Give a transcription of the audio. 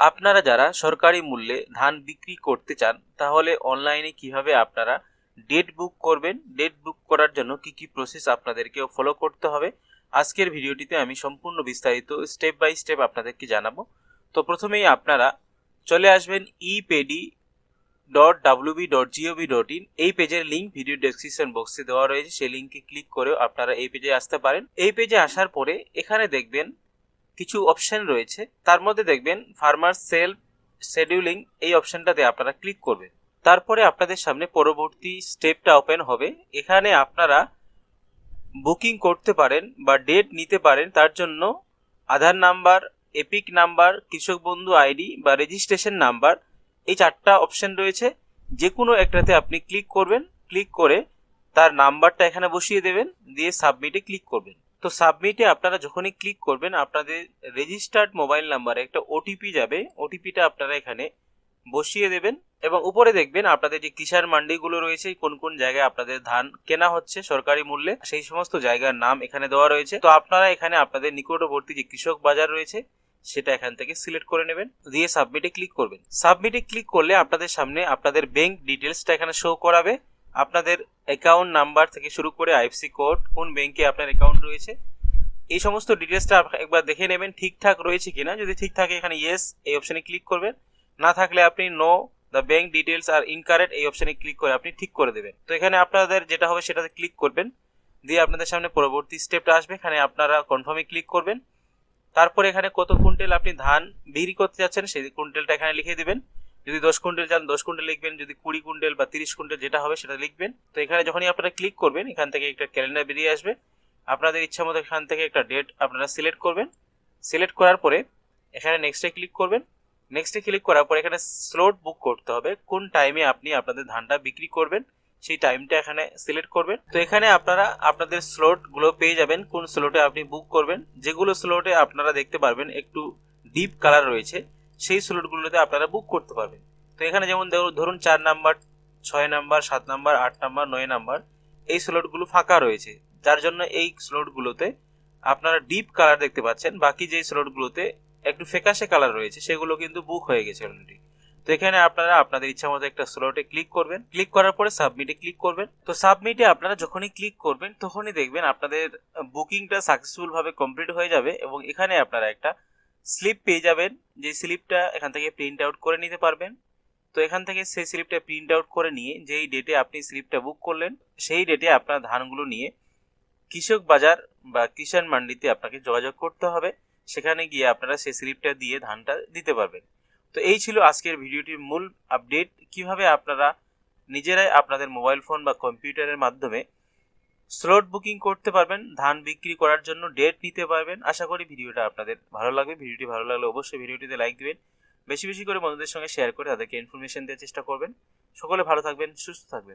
আপনারা যারা সরকারি মূল্যে ধান বিক্রি করতে চান, তাহলে অনলাইনে কীভাবে আপনারা ডেট বুক করবেন? ডেট বুক করার জন্য কি কি প্রসেস আপনাদেরকে ফলো করতে হবে? আজকের ভিডিওটিতে আমি সম্পূর্ণ বিস্তারিত স্টেপ বাই স্টেপ আপনাদেরকে জানাব। তো প্রথমেই আপনারা চলে আসবেন e pedi dot WB dot GOV dot in এই পেজের লিঙ্ক ভিডিও ডেসক্রিপশন বক্সে দেওয়া রয়েছে। সেই লিঙ্কে ক্লিক করেও আপনারা এই পেজে আসতে পারেন। এই পেজে আসার পরে এখানে দেখবেন কিছু অপশন রয়েছে। তার মধ্যে দেখবেন ফার্মার সেলফ শেডিউলিং এই অপশনটাতে আপনারা ক্লিক করবেন। তারপরে আপনাদের সামনে পরবর্তী স্টেপটা ওপেন হবে। এখানে আপনারা বুকিং করতে পারেন বা ডেট নিতে পারেন। তার জন্য আধার নাম্বার এপিক নাম্বার, কৃষক বন্ধু আইডি বা রেজিস্ট্রেশন নাম্বার এই চারটা অপশন রয়েছে। যে কোনো একটাতে আপনি ক্লিক করবেন। ক্লিক করে তার নাম্বারটা এখানে বসিয়ে দেবেন। দিয়ে সাবমিটে ক্লিক করবেন। তো সাবমিটে আপনারা যখনই ক্লিক করবেন, আপনাদের রেজিস্টার্ড মোবাইল নাম্বারে একটা ওটিপি যাবে। ওটিপিটা আপনারা এখানে বসিয়ে দেবেন এবং উপরে দেখবেন আপনাদের যে কিষাণ মান্ডিগুলো রয়েছে, কোন কোন জায়গায় আপনাদের ধান কেনা হচ্ছে সরকারি মূল্যে, সেই সমস্ত জায়গার নাম এখানে দেওয়া রয়েছে। তো আপনারা এখানে আপনাদের নিকটবর্তী যে কৃষক বাজার রয়েছে, সেটা এখান থেকে সিলেক্ট করে নেবেন। দিয়ে সাবমিটে ক্লিক করবেন। সাবমিটে ক্লিক করলে আপনাদের সামনে আপনাদের ব্যাংক ডিটেলসটা এখানে শো করাবে। আপনাদের অ্যাকাউন্ট নাম্বার থেকে শুরু করে আইএফসি কোড কোন ব্যাংকে আপনার অ্যাকাউন্ট রয়েছে, এই সমস্ত ডিটেলসটা একবার দেখে নেবেন, ঠিকঠাক রয়েছে কিনা। যদি ঠিক থাকে, এখানে ইয়েস এই অপশানে ক্লিক করবেন। না থাকলে আপনি নো দ্য ব্যাংক ডিটেলস আর ইনকারেক্ট এই অপশানে ক্লিক করে আপনি ঠিক করে দেবেন। তো এখানে আপনাদের যেটা হবে, সেটাতে ক্লিক করবেন। দিয়ে আপনাদের সামনে পরবর্তী স্টেপটা আসবে, এখানে আপনারা কনফার্মে ক্লিক করবেন। তারপরে এখানে কত কুইন্টাল আপনি ধান বিক্রি করতে যাচ্ছেন, সেই কুইন্টালটা এখানে লিখে দিবেন। যদি দশ কুইন্টাল চান, দশ কুইন্টাল লিখবেন, যদি কুড়ি কুইন্টাল বা তিরিশ কুইন্টাল যেটা হবে সেটা লিখবেন। তো এখানে যখনই আপনারা ক্লিক করবেন, এখান থেকে একটা ক্যালেন্ডার বেরিয়ে আসবে। আপনাদের ইচ্ছা মতো এখান থেকে একটা ডেট আপনারা সিলেক্ট করবেন। সিলেক্ট করার পরে এখানে নেক্সটে ক্লিক করবেন। নেক্সটে ক্লিক করার পরে এখানে স্লট বুক করতে হবে। কোন টাইমে আপনি আপনাদের ধানটা বিক্রি করবেন, সেই টাইমটা এখানে সিলেক্ট করবেন। তো এখানে আপনারা আপনাদের স্লটগুলো পেয়ে যাবেন, কোন স্লটে আপনি বুক করবেন। যেগুলো স্লটে আপনারা দেখতে পারবেন, একটু ডিপ কালার রয়েছে। সেই স্লটগুলোতে আপনারা বুক করতে পারবেন। তো এখানে যেমন ধরুন- চার নাম্বার ছয় নাম্বার সাত নাম্বার আট নাম্বার নয় নাম্বার এই স্লটগুলো ফাঁকা রয়েছে। যার জন্য এই স্লটগুলোতে আপনারা ডিপ কালার দেখতে পাচ্ছেন, বাকি যে স্লটগুলোতে একটু ফেকাশে কালার রয়েছে, সেগুলো কিন্তু বুক হয়ে গেছে অলরেডি তো এখানে আপনারা আপনাদের ইচ্ছা মতো একটা স্লটে ক্লিক করবেন। ক্লিক করার পরে সাবমিটে ক্লিক করবেন। তো সাবমিটে আপনারা যখনই ক্লিক করবেন, তখনই দেখবেন আপনাদের বুকিংটা সাকসেসফুল ভাবে কমপ্লিট হয়ে যাবে এবং এখানে আপনারা একটা স্লিপ পেয়ে যাবেন, যে স্লিপটা এখান থেকে প্রিন্ট আউট করে নিতে পারবেন। তো এখান থেকে সেই স্লিপটা প্রিন্ট আউট করে নিয়ে যেই ডেটে আপনি স্লিপটা বুক করলেন, সেই ডেটে আপনার ধানগুলো নিয়ে কৃষক বাজার বা কিষাণ মান্ডিতে আপনাকে যোগাযোগ করতে হবে। সেখানে গিয়ে আপনারা সেই স্লিপটা দিয়ে ধানটা দিতে পারবেন। তো এই ছিল আজকের ভিডিওটির মূল আপডেট কীভাবে আপনারা নিজেরাই আপনাদের মোবাইল ফোন বা কম্পিউটারের মাধ্যমে স্লট বুকিং করতে পারবেন, ধান বিক্রি করার জন্য ডেট নিতে পারবেন। আশা করি ভিডিওটা আপনাদের ভালো লাগবে। ভিডিওটি ভালো লাগলে অবশ্যই ভিডিওটিতে লাইক দিবেন। বেশি বেশি করে বন্ধুদের সঙ্গে শেয়ার করে তাদেরকে ইনফরমেশন দেওয়ার চেষ্টা করবেন। সকলে ভালো থাকবেন, সুস্থ থাকবেন।